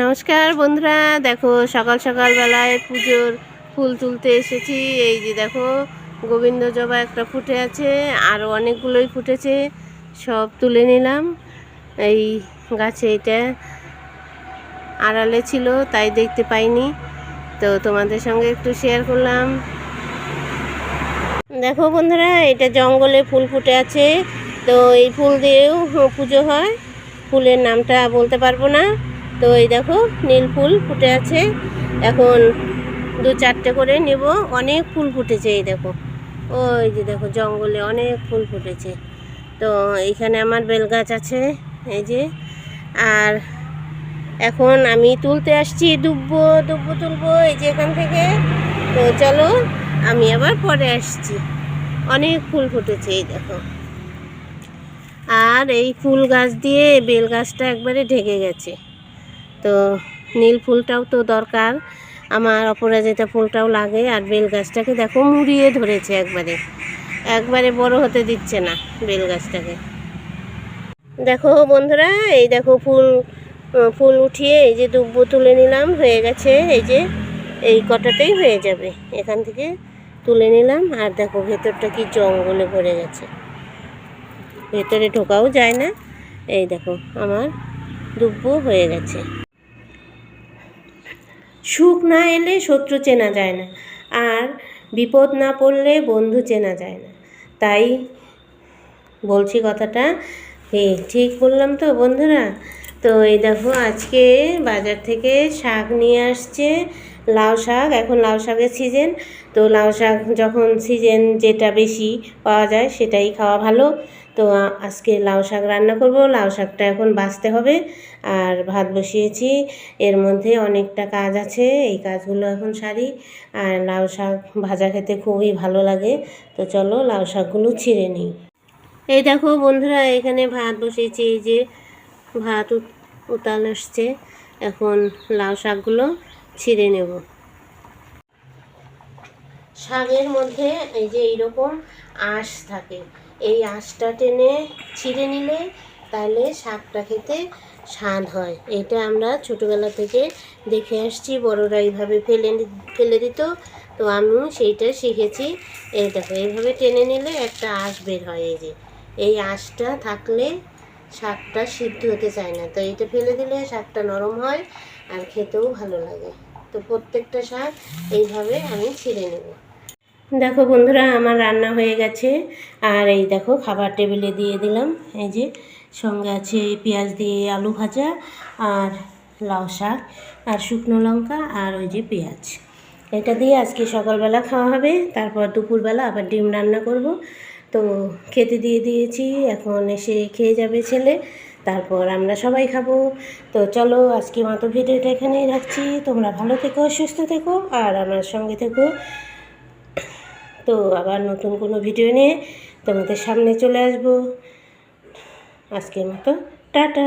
নমস্কার বন্ধুরা, দেখো সকাল সকাল বেলায় পুজোর ফুল তুলতে এসেছি। এই যে দেখো, গোবিন্দ জবা একটা ফুটে আছে আরও অনেকগুলোই ফুটেছে, সব তুলে নিলাম। এই গাছে এটা আড়ালে ছিল, তাই দেখতে পাইনি। তো তোমাদের সঙ্গে একটু শেয়ার করলাম। দেখো বন্ধুরা, এটা জঙ্গলে ফুল ফুটে আছে। তো এই ফুল দিয়েও পুজো হয়। ফুলের নামটা বলতে পারব না। তো এই দেখো, নীল ফুল ফুটে আছে। এখন দু চারটে করে নেব। অনেক ফুল ফুটেছে এই দেখো। ওই যে দেখো, জঙ্গলে অনেক ফুল ফুটেছে। তো এইখানে আমার বেলগাছ আছে, এই যে। আর এখন আমি তুলতে আসছি দুব্বো দুব্বো তুলবো, এই যে এখান থেকে। তো চলো, আমি আবার পরে আসছি। অনেক ফুল ফুটেছে এই দেখো। আর এই ফুল গাছ দিয়ে বেল গাছটা একবারে ঢেকে গেছে। তো নীল ফুলটাও তো দরকার। আমার অপরাজিতা ফুলটাও লাগে আর বেল গাছটাকে দেখো মুড়িয়ে ধরেছে একবারে। একবারে বড় হতে দিচ্ছে না বেল গাছটাকে। দেখো বন্ধুরা, এই দেখো ফুল ফুল উঠিয়ে এই যে দুব্বো তুলে নিলাম, হয়ে গেছে এই যে, এই কটাতেই হয়ে যাবে। এখান থেকে তুলে নিলাম আর দেখো ভেতরটা কি জঙ্গলে ভরে গেছে। ভেতরে ঢোকাও যায় না। এই দেখো আমার দুব্বো হয়ে গেছে। সুখ না এলে শত্রু চেনা যায় না, আর বিপদ না পড়লে বন্ধু চেনা যায় না। তাই বলছি কথাটা। হে, ঠিক বললাম তো বন্ধুরা? তো এই দেখো, আজকে বাজার থেকে শাক নিয়ে আসছে লাউ শাক। এখন লাউ শাকের সিজন তো লাউ শাক যখন সিজন যেটা বেশি পাওয়া যায় সেটাই খাওয়া ভালো। তো আজকে লাউ শাক রান্না করব। লাউ শাকটা এখন বাছতে হবে। আর ভাত বসিয়েছি। এর মধ্যে অনেকটা কাজ আছে। এই কাজগুলো এখন সারি। আর লাউ শাক ভাজা খেতে খুবই ভালো লাগে। তো চলো লাউ শাকগুলো ছিঁড়ে নিই। এই দেখো বন্ধুরা, এখানে ভাত বসিয়েছি। এই যে ভাত উতাল আসছে। এখন লাউ শাকগুলো ছিঁড়ে নেব। শাকের মধ্যে এই যে এইরকম আঁশ থাকে। এই আঁশটা টেনে ছিঁড়ে নিলে তাহলে শাকটা খেতে স্বাদ হয়। এটা আমরা ছোটোবেলা থেকে দেখে আসছি, বড়রা এইভাবে ফেলে ফেলে দিত। তো আমি সেইটা শিখেছি। এই দেখো, এইভাবে টেনে নিলে একটা আঁশ বের হয় এই যে। এই আঁশটা থাকলে শাকটা সিদ্ধ হতে চায় না। তো এইটা ফেলে দিলে শাকটা নরম হয় আর খেতেও ভালো লাগে। তো প্রত্যেকটা শাক এইভাবে আমি ছিঁড়ে নেব। দেখো বন্ধুরা, আমার রান্না হয়ে গেছে। আর এই দেখো, খাবার টেবিলে দিয়ে দিলাম। এই যে, সঙ্গে আছে পেঁয়াজ দিয়ে আলু ভাজা আর লাউ শাক আর শুকনো লঙ্কা আর ওই যে পেঁয়াজ। এটা দিয়ে আজকে সকালবেলা খাওয়া হবে। তারপর দুপুরবেলা আবার ডিম রান্না করব। তো খেতে দিয়ে দিয়েছি। এখন এসে খেয়ে যাবে ছেলে। তারপর আমরা সবাই খাব। তো চলো, আজকে মতো ভিডিওটা এখানেই রাখছি। তোমরা ভালো থেকো, সুস্থ থেকো, আর আমার সঙ্গে থেকো। তো আবার নতুন কোনো ভিডিও নিয়ে তোমাদের সামনে চলে আসব। আজকের মতো টাটা।